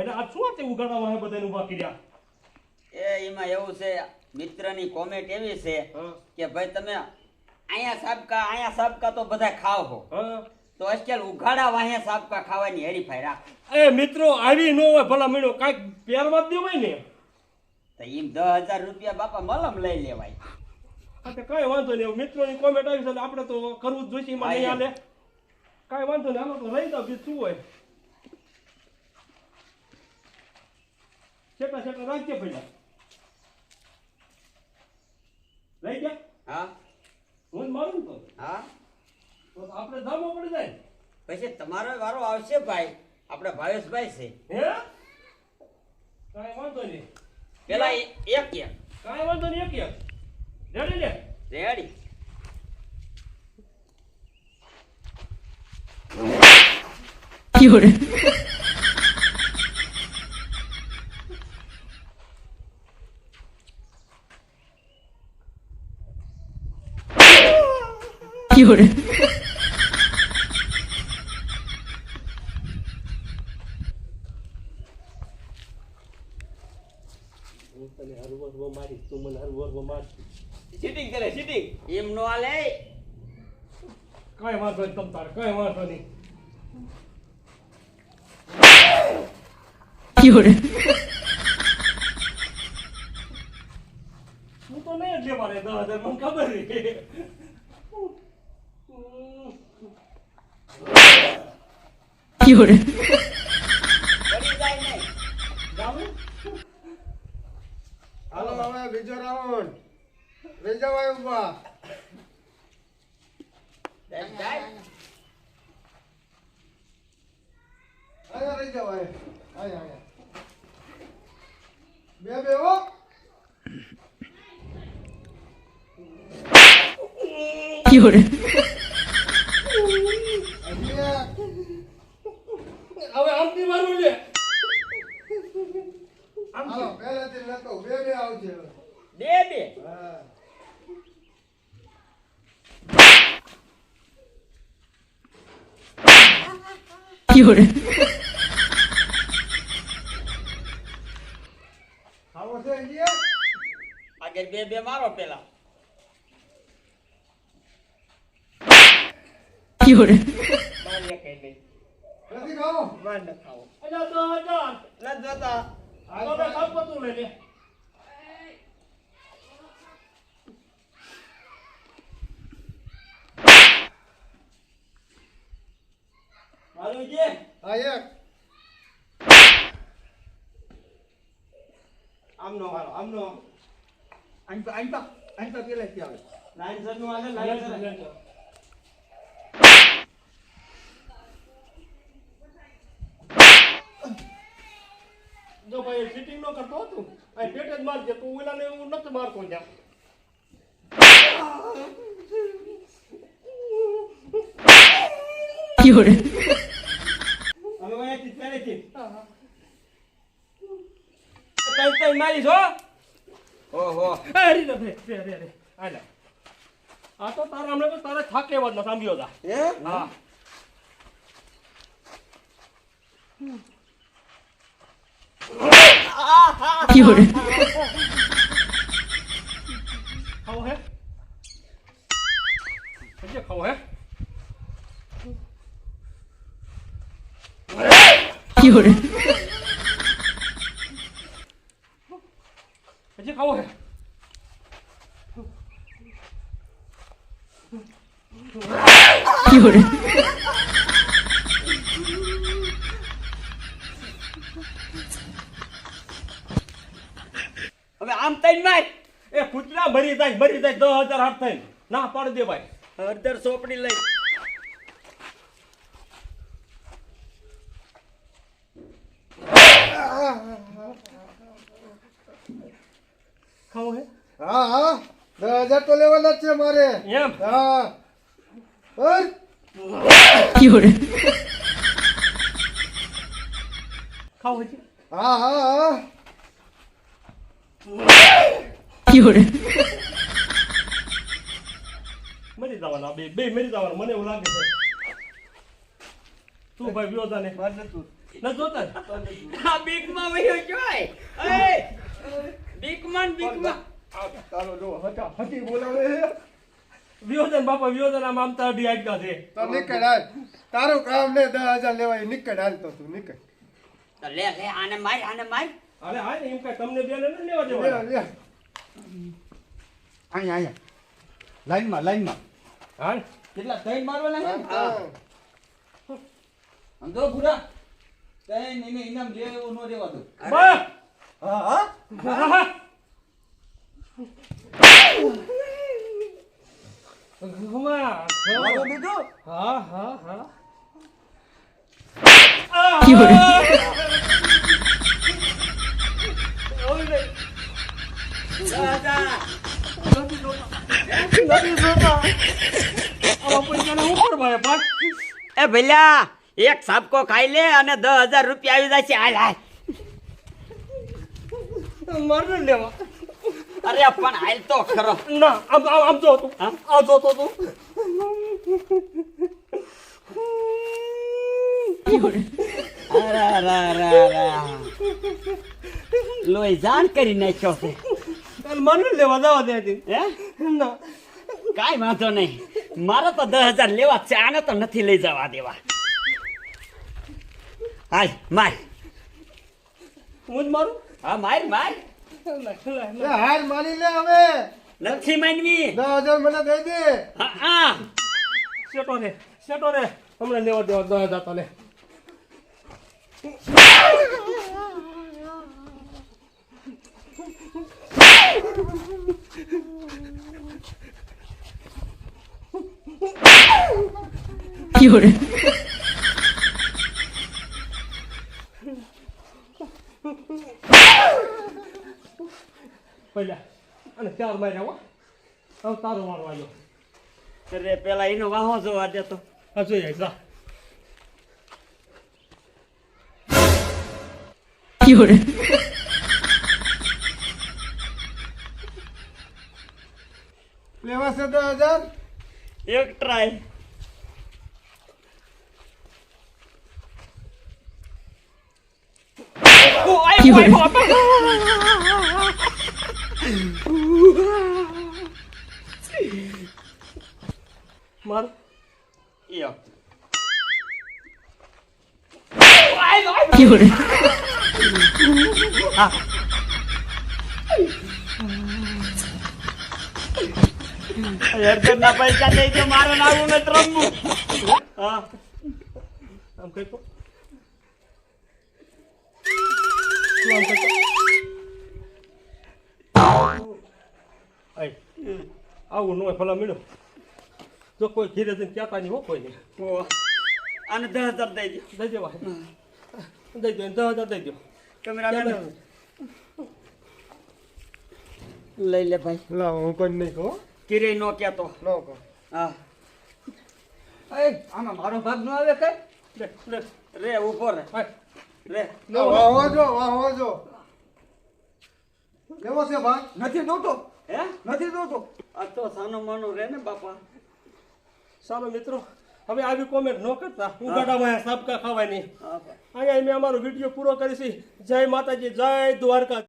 એટલે આ શું તે ઉગાડવા હે બધાને ઊભા કર્યા? એ એમાં એવું છે મિત્રની કોમેન્ટ એવી છે કે ભાઈ તમે અહીંયા સાબકા અહીંયા સાબકા તો બધા ખાવ હો. તો આજકાલ ઉઘાડા વાહે સાબકા ખાવાની હરીફાઈ રાખ. એ મિત્રો આવી ન હોય ભલા મીણો કાંઈક પહેરવા દેવાય ને? તો એમ દસ હજાર રૂપિયા બાપા મલમ લઈ લેવાય. હા તો વાંધો નહીં. મિત્રોની કોમેન્ટ આવી છે આપણે તો કરવું જ જોઈશે એમાં નહીં હાલે. કાંઈ વાંધો નહીં. આમાં તો રહી દો બીજું શું હોય? છેટા છેટા રાખજે પહેલા. લઈ ગયા હા. હું મારું તો. હા. તો આપણે ધામો પડી જાય. પછી તમારો વારો આવશે ભાઈ. આપણે ભાવેશભાઈ છે. હે? કાંઈ વાંધો નહીં. પેલા એક એક. કાંઈ વાંધો નહીં એક એક. રેડી લે. રેડી. હું હરવરવો માર સીટિંગ કરે સીટિંગ એમ નો આલે કાંઈ વાંધો નહીં તમ તાર કાંઈ વાંધો નહીં. હું તો નહીં એટલે મારે દસ હજાર મને ખબર છે. પડી જાય નહીં જાવું? હાલો હવે બીજો રાઉન્ડ લઈ જાવ આ ઊભા જાય, જાય. આયા લઈ જાવ આયા આયા આયા બે બે હો હજી એક. હવે આમથી મારું લે હાલો પહેલેથી લેતો બે બે આવશે હવે. બે બે હા આવો છે આગળ બે બે મારો પેલા. બાર એક કઈ નહીં. નથી ખાવો. બાર ન ખાવો ન જોતા. તો બે પતું લે. મારું જે હા એક આમનો મારો આમનો. આંપા આંપા આંપા પેલા થી આવે. લાઈન સરનું આવે લાઈન સર. જો ભાઈ ફિટિંગ નો કરતો હતું. આ પેટ જ મારજે તું ઓલાને હું નથી મારતો જા. હવે અહીંયાથી પહેલેથી તઈ તઈ મારીશ હો ઓહો અરે રે રે રે રે રે આલે આ તો તારા હમણાં તો તારે થાકે વાત ન સાંભળ્યો તા હે હા ખાવો હજી હવે આમ તઈ માર એ કૂતરા ભરી જાય ભરી જાય દસ હજાર હાથ થઈ ના પાડી દે ભાઈ. અડધર સોપડી લઈ. ખાવો હે? હા હા. દસ હજાર તો લેવાના જ છે મારે. એમ? હા. ખાવો હજી હા હા હા. મરી જવાના બે બે મરી જવાના. મને એવું લાગે છે. તું ભાઈ વ્યો તને. ન જોતા? આ બીકમાં વહ્યો જોય એ. બીકમાં ને બીકમાં. તારો જો હટા હતી બોલાવે. છે. બાપા વિયોજન આમ આમ તાર ડી આટકા છે. તો નીકળ હાલ. તારું કામ ને દસ હજાર લેવાય નીકળ હાલ તો તું નીકળ. તો લે લે આને માર આને માર. અરે હા ને એમ કઈ તમને બે ને લેવા લે, દેવા લે. અહીંયા અહીંયા. લાઈનમાં લાઈનમાં. હા કેટલા ત્રણ મારવાના છે? હા. તો પૂરા ત્રણ એને ઇનામ દે એવો નો દેવા દો. બા હા હા. ઘુમા, ઘુમા. દીધું? એ ભઈલા એક સાપકો ખાઈ લે અને દસ હજાર રૂપિયા આવી જાય છે. હાલ હાલ. મારે નથી લેવા. અરે પણ હાલ તો ખરો. ના આમ આમ આમ જો તું. હા? આમ જો તો લોહી જાણ કરી નાખ્યો છે. અને લેવા જવા દે હે? ના. કાંઈ વાંધો નહીં. મારે તો દસ હજાર લેવા છે. આને તો નથી લઈ જવા દેવા. હાલ માર. હું જ મારું? હા માર માર. એ હાર માની લે હવે. નથી માનવી. દસ હજાર મને દઈ દે. હા સેટો રે સેટો રે. હમણાં લેવા દેવા દસ હજાર તને પહેલા ચાર માર્યા હો હવે તારો વારો આવ્યો. અરે પેલા એનો વાહો જોવા દેતો હા જોઈએ જા. લેવા છે દસ હજાર? એક ટ્રાય માર ના પૈસા દઈ દો મારે નાવું મેં રમવું હા આમ કઈ તો આવું ન ભલા મીડો જો કોઈ ઘીરે જઈને કહેતા નહીં હો કોઈ નહીં ઓ, આને દસ હજાર દઈ દો દઈ દેવા દઈ દો દસ હજાર દઈ દો કેમેરામેન લઈ લે ભાઈ. લાવ હું કોઈ નહીં કહો કિરે નો કેતો ન કહું. હા. એ આમાં મારો ભાગ ન આવે કઈ? રે લે. રે ઊભો રે. રે. નો વાહો જો વાહો જો. લેવો છે ભાગ નથી દોતો હે? નથી દોતો આ તો સાનો માનો રે ને બાપા. ચાલો મિત્રો. હવે આવી કોમેન્ટ ન કરતા. ઉગાડામાં સાબકા ખાવાની. અહીંયા મેં અમારો વીડિયો પૂરો કરીશી જય માતાજી જય દ્વારકા